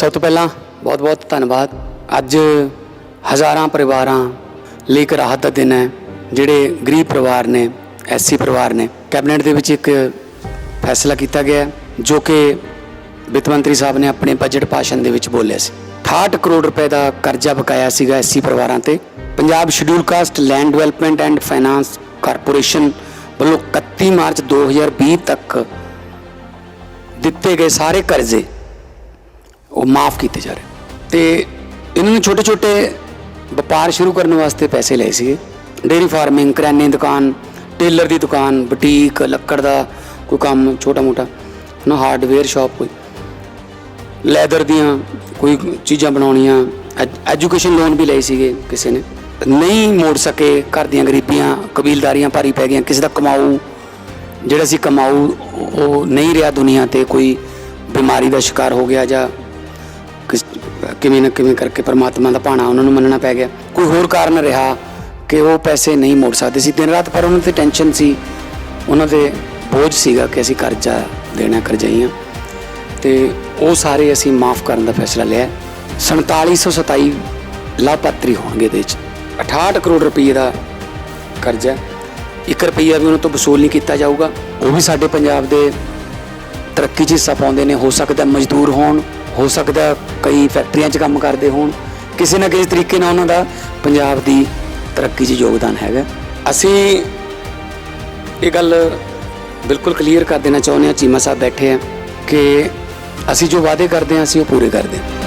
ਸਭ ਤੋਂ ਪਹਿਲਾਂ ਬਹੁਤ-ਬਹੁਤ ਧੰਨਵਾਦ। ਅੱਜ ਹਜ਼ਾਰਾਂ ਪਰਿਵਾਰਾਂ ਲਈ ਇੱਕ ਰਾਹਤ ਦਾ ਦਿਨ ਹੈ, ਜਿਹੜੇ ਗਰੀਬ ਪਰਿਵਾਰ ਨੇ, ਐਸਸੀ ਪਰਿਵਾਰ ਨੇ। ਕੈਬਨਿਟ ਦੇ ਵਿੱਚ ਇੱਕ ਫੈਸਲਾ ਕੀਤਾ ਗਿਆ ਜੋ ਕਿ ਵਿੱਤ ਮੰਤਰੀ ਸਾਹਿਬ ਨੇ ਆਪਣੇ ਬਜਟ ਭਾਸ਼ਣ ਦੇ ਵਿੱਚ ਬੋਲਿਆ ਸੀ। 68 ਕਰੋੜ ਰੁਪਏ ਦਾ ਕਰਜ਼ਾ ਬਕਾਇਆ ਸੀਗਾ ਐਸਸੀ ਪਰਿਵਾਰਾਂ ਤੇ। Punjab schedule caste land development and finance corporation ਵੱਲੋਂ 31 ਮਾਰਚ 2020 ਤੱਕ ਦਿੱਤੇ ਗਏ ਸਾਰੇ ਕਰਜ਼ੇ ਉਹ ਮਾਫ ਕੀਤੇ ਜਾ ਰਹੇ। ਤੇ ਇਹਨਾਂ ਨੇ ਛੋਟੇ ਛੋਟੇ ਵਪਾਰ ਸ਼ੁਰੂ ਕਰਨ ਵਾਸਤੇ ਪੈਸੇ ਲਏ ਸੀਗੇ। ਡੇਰੀ ਫਾਰਮਿੰਗ, ਕਰਿਆਨੇ ਦੀ ਦੁਕਾਨ, ਟੇਲਰ ਦੀ ਦੁਕਾਨ, ਬੁਟੀਕ, ਲੱਕੜ ਦਾ ਕੋਈ ਕੰਮ ਛੋਟਾ ਮੋਟਾ ਨਾ ਹਾਰਡਵੇਅਰ ਸ਼ਾਪ ਕੋਈ। ਲੈਦਰ ਦੀਆਂ ਕੋਈ ਚੀਜ਼ਾਂ ਬਣਾਉਣੀਆਂ ਐਜੂਕੇਸ਼ਨ ਲੋਨ ਵੀ ਲਏ ਸੀਗੇ ਕਿਸੇ ਨੇ। ਨਹੀਂ ਮੋੜ ਸਕੇ ਘਰ ਦੀਆਂ ਗਰੀਬੀਆਂ, ਕਬੀਲਦਾਰੀਆਂ ਭਾਰੀ ਪੈ ਗਈਆਂ, ਕਿਸੇ ਦਾ ਕਮਾਊ, ਜਿਹੜਾ ਸੀ ਕਮਾਊ, ਉਹ ਨਹੀਂ ਰਿਹਾ ਦੁਨੀਆ ਤੇ ਕੋਈ ਬਿਮਾਰੀ ਦਾ ਸ਼ਿਕਾਰ ਹੋ ਗਿਆ ਜਾਂ ਕਿਵੇਂ ਨਾ ਕਿਵੇਂ ਕਰਕੇ ਪਰਮਾਤਮਾ ਦਾ ਭਾਣਾ ਉਹਨਾਂ ਨੂੰ ਮੰਨਣਾ ਪੈ ਗਿਆ। ਕੋਈ ਹੋਰ ਕਾਰਨ ਰਿਹਾ ਕਿ ਉਹ ਪੈਸੇ ਨਹੀਂ ਮੋੜ ਸਕਦੇ ਸੀ। ਦਿਨ ਰਾਤ ਪਰ ਉਹਨਾਂ ਤੇ ਟੈਨਸ਼ਨ ਸੀ। ਉਹਨਾਂ ਤੇ ਬੋਝ ਸੀਗਾ ਕਿ ਅਸੀਂ ਕਰਜ਼ਾ ਦੇਣਾ, ਕਰਜ਼ਾਈਆਂ। ਤੇ ਉਹ ਸਾਰੇ ਅਸੀਂ ਮਾਫ ਕਰਨ ਦਾ ਫੈਸਲਾ ਲਿਆ। 4727 ਲਾਭਪਾਤਰੀ ਹੋਣਗੇ ਇਹਦੇ ਵਿੱਚ। 68 ਕਰੋੜ ਰੁਪਏ ਦਾ ਕਰਜ਼ਾ। 1 ਰੁਪਈਆ ਵੀ ਉਹਨਾਂ ਤੋਂ ਵਸੂਲ ਨਹੀਂ ਕੀਤਾ ਜਾਊਗਾ। ਉਹ ਵੀ ਸਾਡੇ ਪੰਜਾਬ ਦੇ ਤਰੱਕੀ 'ਚ ਹਿੱਸਾ ਪਾਉਂਦੇ ਨੇ। ਹੋ ਸਕਦਾ ਮਜ਼ਦੂਰ ਹੋਣ। ਹੋ ਸਕਦਾ ਕਈ ਫੈਕਟਰੀਆਂ 'ਚ ਕੰਮ ਕਰਦੇ ਹੋਣ, ਕਿਸੇ ਨਾ ਕਿਸੇ ਤਰੀਕੇ ਨਾਲ ਉਹਨਾਂ ਦਾ ਪੰਜਾਬ ਦੀ ਤਰੱਕੀ 'ਚ ਯੋਗਦਾਨ ਹੈਗਾ। ਅਸੀਂ ਇਹ ਗੱਲ ਬਿਲਕੁਲ ਕਲੀਅਰ ਕਰ ਦੇਣਾ ਚਾਹੁੰਦੇ ਹਾਂ, ਚੀਮਾ ਸਾਹਿਬ ਬੈਠੇ ਆ ਕਿ ਅਸੀਂ ਜੋ ਵਾਅਦੇ ਕਰਦੇ ਹਾਂ, ਅਸੀਂ ਉਹ ਪੂਰੇ ਕਰਦੇ ਹਾਂ।